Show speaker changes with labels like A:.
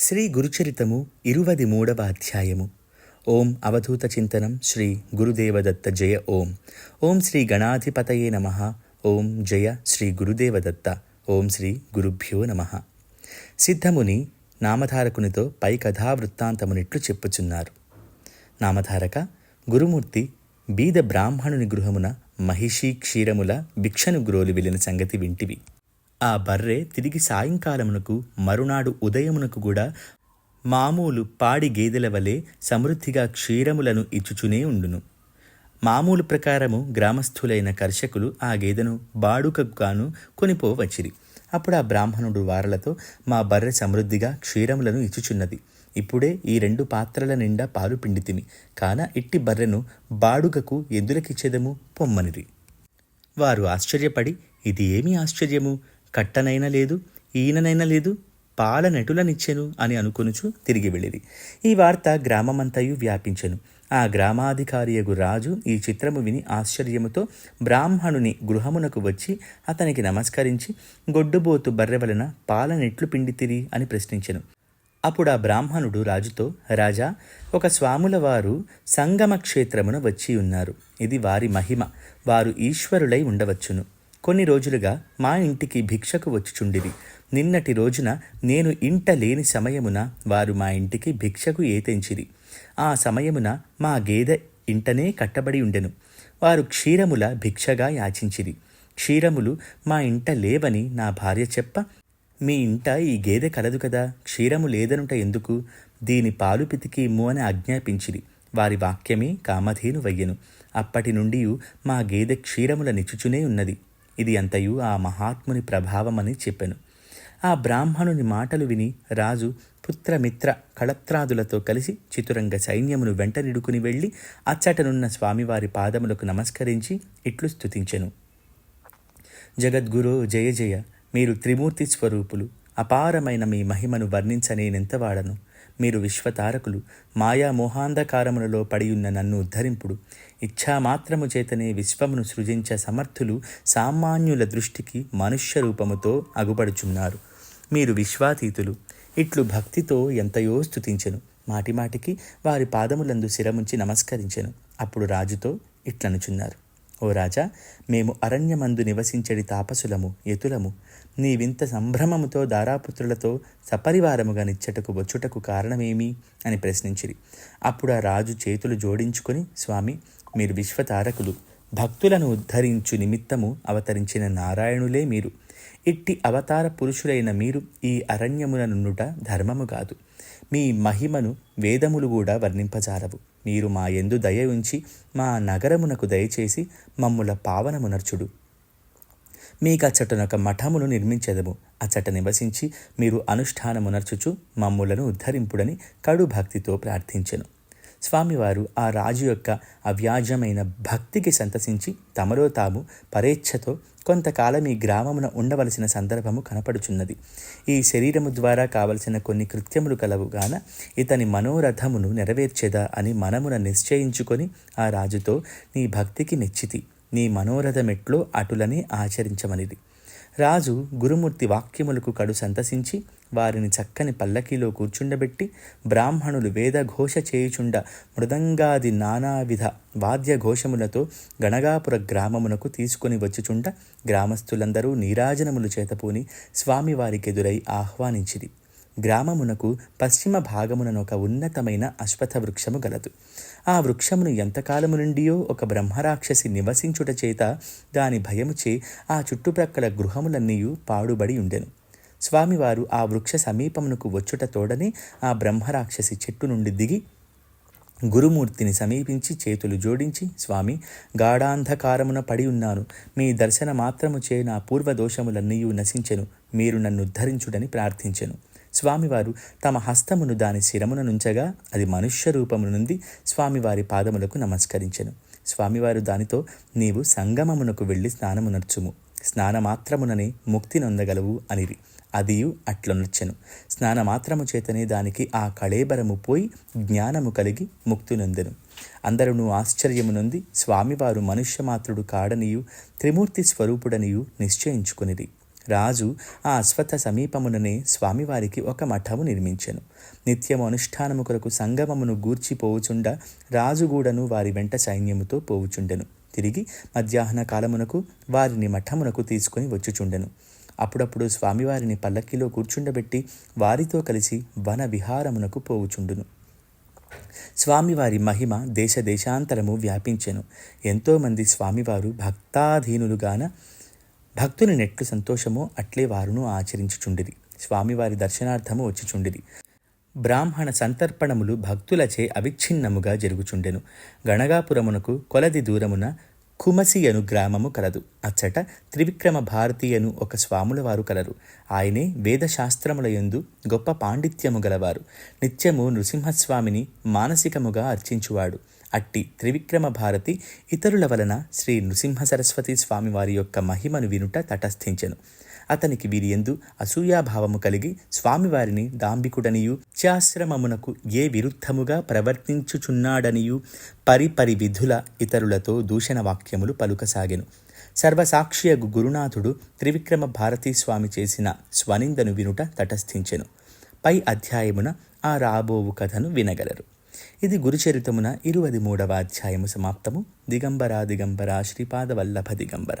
A: శ్రీ గురుచరితము ఇరువది మూడవ అధ్యాయము. ఓం అవధూత చింతనం శ్రీ గురుదేవదత్త జయ ఓం. ఓం శ్రీ గణాధిపతయే నమ. ఓం జయ శ్రీ గురుదేవదత్త. ఓం శ్రీ గురుభ్యో నమ. సిద్ధముని నామధారకునితో పై కథా వృత్తాంతమునిట్లు చెప్పుచున్నారు. నామధారక గురుమూర్తి బీద బ్రాహ్మణుని గృహమున మహిషీ క్షీరముల భిక్షను గ్రోలు వెళ్ళిన సంగతి వింటివి. ఆ బర్రె తిరిగి సాయంకాలమునకు మరునాడు ఉదయమునకు కూడా మామూలు పాడి గేదెల వలె సమృద్ధిగా క్షీరములను ఇచ్చుచునే ఉండును. మామూలు ప్రకారము గ్రామస్థులైన కర్షకులు ఆ గేదెను బాడుకగాను కొనిపోవచ్చిరి అప్పుడు ఆ బ్రాహ్మణుడు వారలతో మా బర్రె సమృద్ధిగా క్షీరములను ఇచ్చుచున్నది. ఇప్పుడే ఈ రెండు పాత్రల నిండా పాలు పిండితిమి. కాన ఇట్టి బర్రెను బాడుగకు ఎందులకిచ్చేదము పొమ్మనిరి. వారు ఆశ్చర్యపడి ఇది ఏమి ఆశ్చర్యము? కట్టనైనా లేదు ఈయననైనా లేదు పాల నటులనిచ్చెను అని అనుకొనుచు తిరిగి వెళ్ళిరి. ఈ వార్త గ్రామమంతయు వ్యాపించెను. ఆ గ్రామాధికారియగు రాజు ఈ చిత్రము విని ఆశ్చర్యముతో బ్రాహ్మణుని గృహమునకు వచ్చి అతనికి నమస్కరించి గొడ్డుబోతు బర్రె వలన పాల నెట్లు పిండితిరి అని ప్రశ్నించెను. అప్పుడు ఆ బ్రాహ్మణుడు రాజుతో రాజా ఒక స్వాముల వారు సంగమ క్షేత్రమున వచ్చి ఉన్నారు ఇది వారి మహిమ. వారు ఈశ్వరులై ఉండవచ్చును. కొన్ని రోజులుగా మా ఇంటికి భిక్షకు వచ్చుచుండిరి. నిన్నటి రోజున నేను ఇంట లేని సమయమున వారు మా ఇంటికి భిక్షకు ఏతెంచిరి. ఆ సమయమున మా గేదె ఇంటనే కట్టబడి ఉండెను. వారు క్షీరముల భిక్షగా యాచించిరి. క్షీరములు మా ఇంట లేవని నా భార్య చెప్ప మీ ఇంట ఈ గేదె కలదు కదా క్షీరము లేదనుట ఎందుకు? దీని పాలు పితికి ఇమ్ము అని ఆజ్ఞాపించిరి. వారి వాక్యమే కామధేను వయ్యెను అప్పటి నుండి మా గేదె క్షీరముల నిచ్చుచునే ఉన్నది. ఇది అంతయు ఆ మహాత్ముని ప్రభావమని చెప్పెను. ఆ బ్రాహ్మణుని మాటలు విని రాజు పుత్రమిత్ర కళత్రాదులతో కలిసి చితురంగ సైన్యమును వెంటనిడుకుని వెళ్ళి అచ్చటనున్న స్వామివారి పాదములకు నమస్కరించి ఇట్లు స్థుతించెను జగద్గురు జయ జయ మీరు త్రిమూర్తి స్వరూపులు అపారమైన మీ మహిమను వర్ణించనేనెంతవాడను మీరు విశ్వతారకులు. మాయా మోహాంధకారములలో పడియున్న నన్ను ఉద్ధరింపుడు. ఇచ్ఛామాత్రము చేతనే విశ్వమును సృజించే సమర్థులు సామాన్యుల దృష్టికి మనుష్య రూపముతో అగుపడుచున్నారు. మీరు విశ్వాతీతులు. ఇట్లు భక్తితో ఎంతయో స్తుతించెను. మాటిమాటికి వారి పాదములందు శిరముంచి నమస్కరించెను. అప్పుడు రాజుతో ఇట్లనుచున్నారు. ఓ రాజా మేము అరణ్యమందు నివసించడి తాపసులము ఎతులము. నీ వింత సంభ్రమముతో దారాపుత్రులతో సపరివారముగా నిచ్చటకు వచ్చుటకు కారణమేమి అని ప్రశ్నించిరి. అప్పుడు ఆ రాజు చేతులు జోడించుకొని స్వామి మీరు విశ్వతారకులు. భక్తులను ఉద్ధరించు నిమిత్తము అవతరించిన నారాయణులే మీరు. ఇట్టి అవతార పురుషులైన మీరు ఈ అరణ్యమున నుండుట ధర్మము కాదు. మీ మహిమను వేదములు కూడా వర్ణింపజారవు. మీరు మా ఎందు దయ ఉంచి మా నగరమునకు దయచేసి మమ్ముల పావనమునర్చుడు. మీకచ్చటనొక మఠమును నిర్మించెదము. అచ్చట నివసించి మీరు అనుష్ఠానమునర్చుచు మమ్ములను ఉద్ధరింపుడని కడు భక్తితో ప్రార్థించెను. స్వామివారు ఆ రాజు యొక్క అవ్యాజమైన భక్తికి సంతసించి తమలో తాము పరేచ్ఛతో కొంతకాలం ఈ గ్రామమున ఉండవలసిన సందర్భము కనపడుచున్నది. ఈ శరీరము ద్వారా కావలసిన కొన్ని కృత్యములు కలవుగాన ఇతని మనోరథమును నెరవేర్చెదా అని మనమున నిశ్చయించుకొని ఆ రాజుతో నీ భక్తికి మెచ్చితి. నీ మనోరథమెట్లో అటులని ఆచరించమనిది. రాజు గురుమూర్తి వాక్యములకు కడు సంతసించి వారిని చక్కని పల్లకీలో కూర్చుండబెట్టి బ్రాహ్మణులు వేదఘోష చేయుచుండ మృదంగాది నానావిధ వాద్యఘోషములతో గణగాపుర గ్రామమునకు తీసుకొని వచ్చుచుండ గ్రామస్థులందరూ నీరాజనములు చేతపూని స్వామివారికెదురై ఆహ్వానించిరి. గ్రామమునకు పశ్చిమ భాగముననొక ఒక ఉన్నతమైన అశ్వథ వృక్షము గలదు. ఆ వృక్షమును ఎంతకాలము నుండియో ఒక బ్రహ్మరాక్షసి నివసించుట చేత దాని భయముచే ఆ చుట్టుప్రక్కల గృహములన్నీయు పాడుబడి ఉండెను. స్వామివారు ఆ వృక్ష సమీపమునకు వచ్చుట తోడనే ఆ బ్రహ్మరాక్షసి చెట్టు నుండి దిగి గురుమూర్తిని సమీపించి చేతులు జోడించి స్వామి గాఢాంధకారమున పడి ఉన్నాను. మీ దర్శన మాత్రము చే నా పూర్వదోషములన్నీయు నశించెను. మీరు నన్ను ఉద్ధరించుడని ప్రార్థించెను. స్వామివారు తమ హస్తమును దాని శిరమున నుంచగా అది మనుష్య రూపము నుండి స్వామివారి పాదములకు నమస్కరించెను. స్వామివారు దానితో నీవు సంగమమునకు వెళ్ళి స్నానమునర్చుము. స్నానమాత్రముననే ముక్తి నొందగలవు అనిరి. అదియు అట్లనొచ్చెను. స్నానమాత్రము చేతనే దానికి ఆ కళేబరము పోయి జ్ఞానము కలిగి ముక్తి నొందెను. అందరును ఆశ్చర్యము నొంది స్వామివారు మనుష్యమాత్రుడు కాడనియు త్రిమూర్తి స్వరూపుడనియు నిశ్చయించుకునిది రాజు ఆ అశ్వత్థ సమీపముననే స్వామివారికి ఒక మఠము నిర్మించెను. నిత్యము అనుష్ఠానము కొరకు సంగమమును గూర్చి పోవుచుండ రాజుగూడను వారి వెంట సైన్యముతో పోవుచుండెను. తిరిగి మధ్యాహ్న కాలమునకు వారిని మఠమునకు తీసుకొని వచ్చుచుండెను. అప్పుడప్పుడు స్వామివారిని పల్లకిలో కూర్చుండబెట్టి వారితో కలిసి వన విహారమునకు పోవుచుండును. స్వామివారి మహిమ దేశ దేశాంతరము వ్యాపించెను. ఎంతోమంది స్వామివారు భక్తాధీనులుగాన భక్తుని నెట్లు సంతోషమో అట్లే వారును ఆచరించుచుండిరి. స్వామివారి దర్శనార్థము వచ్చిచుండిరి. బ్రాహ్మణ సంతర్పణములు భక్తులచే అవిచ్ఛిన్నముగా జరుగుచుండెను. గణగాపురమునకు కొలది దూరమున కుమసి అను గ్రామము కలదు. అచ్చట త్రివిక్రమ భారతి అను ఒక స్వాముల వారు కలరు. ఆయనే వేదశాస్త్రముల యందు గొప్ప పాండిత్యము గలవారు. నిత్యము నృసింహస్వామిని మానసికముగా అర్చించువాడు. అట్టి త్రివిక్రమ భారతి ఇతరుల వలన శ్రీ నృసింహ సరస్వతి స్వామి వారి యొక్క మహిమను వినుట తటస్థించెను. అతనికి వీరి ఎందు అసూయాభావము కలిగి స్వామివారిని దాంబికుడనియు చాశ్రమమునకు ఏ విరుద్ధముగా ప్రవర్తించుచున్నాడనియు పరిపరి విధుల ఇతరులతో దూషణ వాక్యములు పలుకసాగెను సర్వసాక్షియగు గురునాథుడు త్రివిక్రమ భారతీ స్వామి చేసిన స్వనిందను వినుట తటస్థించెను. పై అధ్యాయమున ఆ రాబోవు కథను వినగలరు. ఇది గురుచరితమున ఇరువది మూడవ అధ్యాయము సమాప్తము. దిగంబర దిగంబర శ్రీపాద వల్లభ దిగంబర.